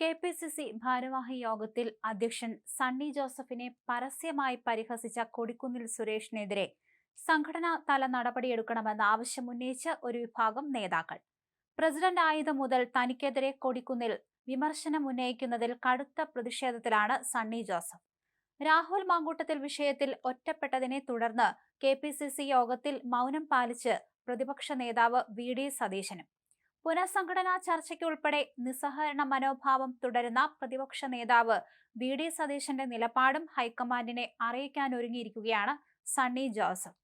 K P C C ഭാരവാഹി യോഗത്തിൽ അധ്യക്ഷൻ സണ്ണി ജോസഫിനെ പരസ്യമായി പരിഹസിച്ച കൊടിക്കുന്നിൽ സുരേഷിനെതിരെ സംഘടനാ തല നടപടിയെടുക്കണമെന്ന ആവശ്യം ഉന്നയിച്ച ഒരു വിഭാഗം നേതാക്കൾ. പ്രസിഡന്റ് ആയത് മുതൽ തനിക്കെതിരെ കൊടിക്കുന്നിൽ വിമർശനം ഉന്നയിക്കുന്നതിൽ കടുത്ത പ്രതിഷേധത്തിലാണ് സണ്ണി ജോസഫ്. രാഹുൽ മാങ്കൂട്ടത്തിൽ വിഷയത്തിൽ ഒറ്റപ്പെട്ടതിനെ തുടർന്ന് കെ യോഗത്തിൽ മൗനം പാലിച്ച് പ്രതിപക്ഷ നേതാവ് വി ഡി സതീശനും പുനഃസംഘടനാ ചർച്ചയ്ക്കുൾപ്പെടെ നിസ്സഹകരണ മനോഭാവം തുടരുന്ന പ്രതിപക്ഷ നേതാവ് വി. ഡി. സതീശന്റെ നിലപാടും ഹൈക്കമാൻഡിനെ അറിയിക്കാനൊരുങ്ങിയിരിക്കുകയാണ് സണ്ണി ജോസഫ്.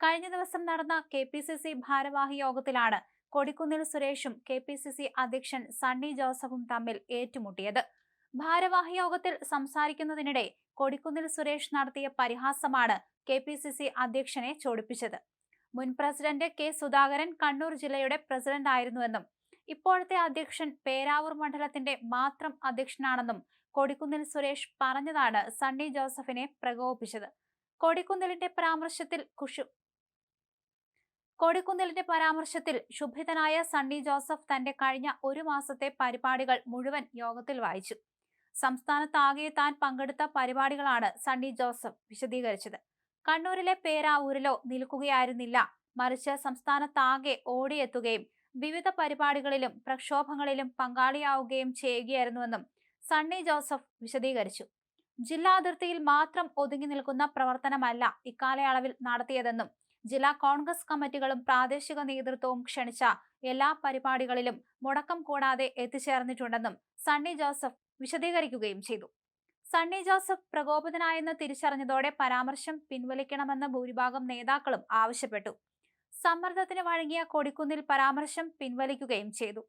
കഴിഞ്ഞ ദിവസം നടന്ന കെ പി സി സി ഭാരവാഹി യോഗത്തിലാണ് കൊടിക്കുന്നിൽ സുരേഷും കെ പി സി സി അധ്യക്ഷൻ സണ്ണി ജോസഫും തമ്മിൽ ഏറ്റുമുട്ടിയത്. ഭാരവാഹി യോഗത്തിൽ സംസാരിക്കുന്നതിനിടെ കൊടിക്കുന്നിൽ സുരേഷ് നടത്തിയ പരിഹാസമാണ് കെ പി സി സി അധ്യക്ഷനെ ചോടിപ്പിച്ചത്. മുൻ പ്രസിഡന്റ് കെ. സുധാകരൻ കണ്ണൂർ ജില്ലയുടെ പ്രസിഡന്റ് ആയിരുന്നുവെന്നും ഇപ്പോഴത്തെ അധ്യക്ഷൻ പേരാവൂർ മണ്ഡലത്തിന്റെ മാത്രം അധ്യക്ഷനാണെന്നും കൊടിക്കുന്നിൽ സുരേഷ് പറഞ്ഞതാണ് സണ്ണി ജോസഫിനെ പ്രകോപിപ്പിച്ചത്. കൊടിക്കുന്നിലിന്റെ പരാമർശത്തിൽ കുഷു കൊടിക്കുന്നിലിന്റെ പരാമർശത്തിൽ ശുഭിതനായ സണ്ണി ജോസഫ് തന്റെ കഴിഞ്ഞ ഒരു മാസത്തെ പരിപാടികൾ മുഴുവൻ യോഗത്തിൽ വായിച്ചു. സംസ്ഥാനത്താകെ താൻ പങ്കെടുത്ത പരിപാടികളാണ് സണ്ണി ജോസഫ് വിശദീകരിച്ചത്. കണ്ണൂരിലെ പേരാവൂരിലോ നിൽക്കുകയായിരുന്നില്ല. മറിച്ച് സംസ്ഥാനത്താകെ ഓടിയെത്തുകയും വിവിധ പരിപാടികളിലും പ്രക്ഷോഭങ്ങളിലും പങ്കാളിയാവുകയും ചെയ്യുകയായിരുന്നുവെന്നും സണ്ണി ജോസഫ് വിശദീകരിച്ചു. ജില്ലാ അതിർത്തിയിൽ മാത്രം ഒതുങ്ങി നിൽക്കുന്ന പ്രവർത്തനമല്ല ഇക്കാലയളവിൽ നടത്തിയതെന്നും ജില്ലാ കോൺഗ്രസ് കമ്മിറ്റികളും പ്രാദേശിക നേതൃത്വവും ക്ഷണിച്ച എല്ലാ പരിപാടികളിലും മുടക്കം കൂടാതെ എത്തിച്ചേർന്നിട്ടുണ്ടെന്നും സണ്ണി ജോസഫ് വിശദീകരിക്കുകയും ചെയ്തു. സണ്ണി ജോസഫ് പ്രകോപിതനായെന്ന് തിരിച്ചറിഞ്ഞതോടെ പരാമർശം പിൻവലിക്കണമെന്ന് ഭൂരിഭാഗം നേതാക്കളും ആവശ്യപ്പെട്ടു. സമ്മർദ്ദത്തിന് വഴങ്ങിയ കൊടിക്കുന്നിൽ പരാമർശം പിൻവലിക്കുകയും ചെയ്തു.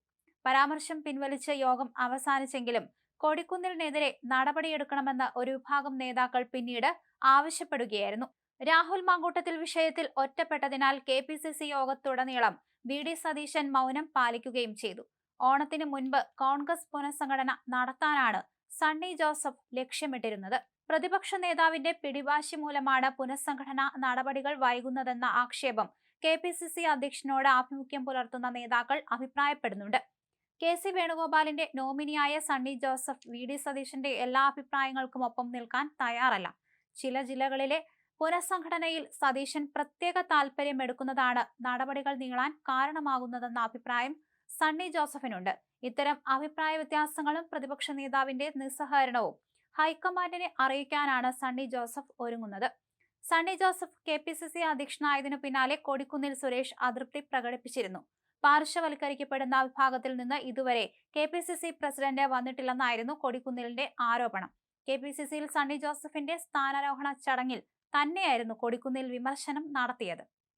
പരാമർശം പിൻവലിച്ച യോഗം അവസാനിച്ചെങ്കിലും കൊടിക്കുന്നിലിനെതിരെ നടപടിയെടുക്കണമെന്ന് ഒരു വിഭാഗം നേതാക്കൾ പിന്നീട് ആവശ്യപ്പെടുകയായിരുന്നു. രാഹുൽ മാങ്കൂട്ടത്തിൽ വിഷയത്തിൽ ഒറ്റപ്പെട്ടതിനാൽ കെ പി സി സി യോഗത്തുടനീളം വി ഡി സതീശൻ മൗനം പാലിക്കുകയും ചെയ്തു. ഓണത്തിന് മുൻപ് കോൺഗ്രസ് പുനഃസംഘടന നടത്താനാണ് സണ്ണി ജോസഫ് ലക്ഷ്യമിട്ടിരുന്നത്. പ്രതിപക്ഷ നേതാവിന്റെ പിടിവാശി മൂലമാണ് പുനഃസംഘടനാ നടപടികൾ വൈകുന്നതെന്ന ആക്ഷേപം കെ പി സി സി അധ്യക്ഷനോട് ആഭിമുഖ്യം പുലർത്തുന്ന നേതാക്കൾ അഭിപ്രായപ്പെടുന്നുണ്ട്. കെ സി വേണുഗോപാലിന്റെ നോമിനിയായ സണ്ണി ജോസഫ് വി ഡി സതീശന്റെ എല്ലാ അഭിപ്രായങ്ങൾക്കും ഒപ്പം നിൽക്കാൻ തയ്യാറല്ല. ചില ജില്ലകളിലെ പുനഃസംഘടനയിൽ സതീശൻ പ്രത്യേക താൽപര്യം എടുക്കുന്നതാണ് നടപടികൾ നീളാൻ കാരണമാകുന്നതെന്ന അഭിപ്രായം സണ്ണി ജോസഫിനുണ്ട്. ഇത്തരം അഭിപ്രായ വ്യത്യാസങ്ങളും പ്രതിപക്ഷ നേതാവിന്റെ നിസ്സഹകരണവും ഹൈക്കമാൻഡിനെ അറിയിക്കാനാണ് സണ്ണി ജോസഫ് ഒരുങ്ങുന്നത്. Sunny Joseph K P C C അധ്യക്ഷനായതിനു പിന്നാലെ കൊടിക്കുന്നിൽ സുരേഷ് അതൃപ്തി പ്രകടിപ്പിച്ചിരുന്നു. പാർശ്വവൽക്കരിക്കപ്പെടുന്ന വിഭാഗത്തിൽ നിന്ന് ഇതുവരെ K P C C president വന്നിട്ടില്ലെന്നായിരുന്നു കൊടിക്കുന്നിലിന്റെ ആരോപണം. കെ പി സി സിയിൽ സണ്ണി ജോസഫിന്റെ സ്ഥാനാരോഹണ ചടങ്ങിൽ തന്നെയായിരുന്നു കൊടിക്കുന്നിൽ വിമർശനം നടത്തിയത്.